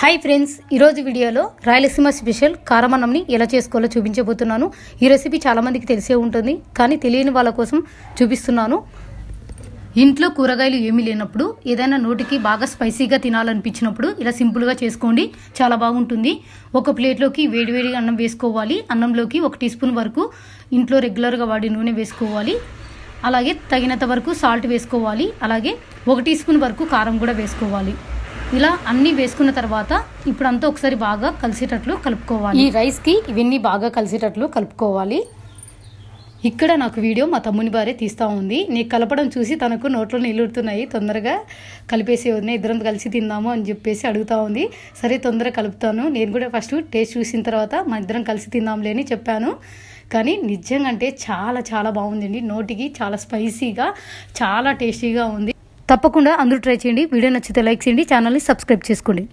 Hi friends ఈరోజు వీడియోలో Rayalaseema special కారమన్నంని ఎలా చేసుకోవాలో చూపించబోతున్నాను. ఈ రెసిపీ చాలామందికి తెలిసే ఉంటుంది కానీ తెలియని వాళ్ళ కోసం చూపిస్తున్నాను. ఇంట్లో కూరగాయలు ఏమీ లేనప్పుడు ఏదైనా నోటికి బాగా స్పైసీగా తినాలనిపించినప్పుడు ఇలా సింపుల్గా చేసుకోండి చాలా బాగుంటుంది. ఒక ప్లేట్లోకి వేడివేడిగా అన్నం వేసుకోవాలి అన్నంలోకి ఒక టీ స్పూన్ వరకు ఇంట్లో రెగ్యులర్గా వాడి నూనె వేసుకోవాలి. అలాగే తగినంత వరకు సాల్ట్ వేసుకోవాలి అలాగే ఒక టీ స్పూన్ వరకు కారం కూడా వేసుకోవాలి. ఇలా అన్నీ వేసుకున్న తర్వాత ఇప్పుడు అంతా ఒకసారి బాగా కలిసేటట్లు కలుపుకోవాలి. ఈ రైస్కి ఇవన్నీ బాగా కలిసేటట్లు కలుపుకోవాలి. ఇక్కడ నాకు వీడియో మా తమ్ముని భార్య తీస్తూ ఉంది. నీకు కలపడం చూసి తనకు నోట్లో నీళ్ళుడుతున్నాయి తొందరగా కలిపేసే ఉంది ఇద్దరం కలిసి తిందాము అని చెప్పేసి అడుగుతా ఉంది. సరే తొందరగా కలుపుతాను. నేను కూడా ఫస్ట్ టేస్ట్ చూసిన తర్వాత మా ఇద్దరం కలిసి తిందాంలే అని చెప్పాను. కానీ నిజంగా అంటే చాలా చాలా బాగుందండి. నోటికి చాలా స్పైసీగా చాలా టేస్టీగా ఉంది. తప్పకుండా అందరూ ట్రై చేయండి. వీడియో నచ్చితే లైక్ చేయండి. ఛానల్ని సబ్స్క్రైబ్ చేసుకోండి.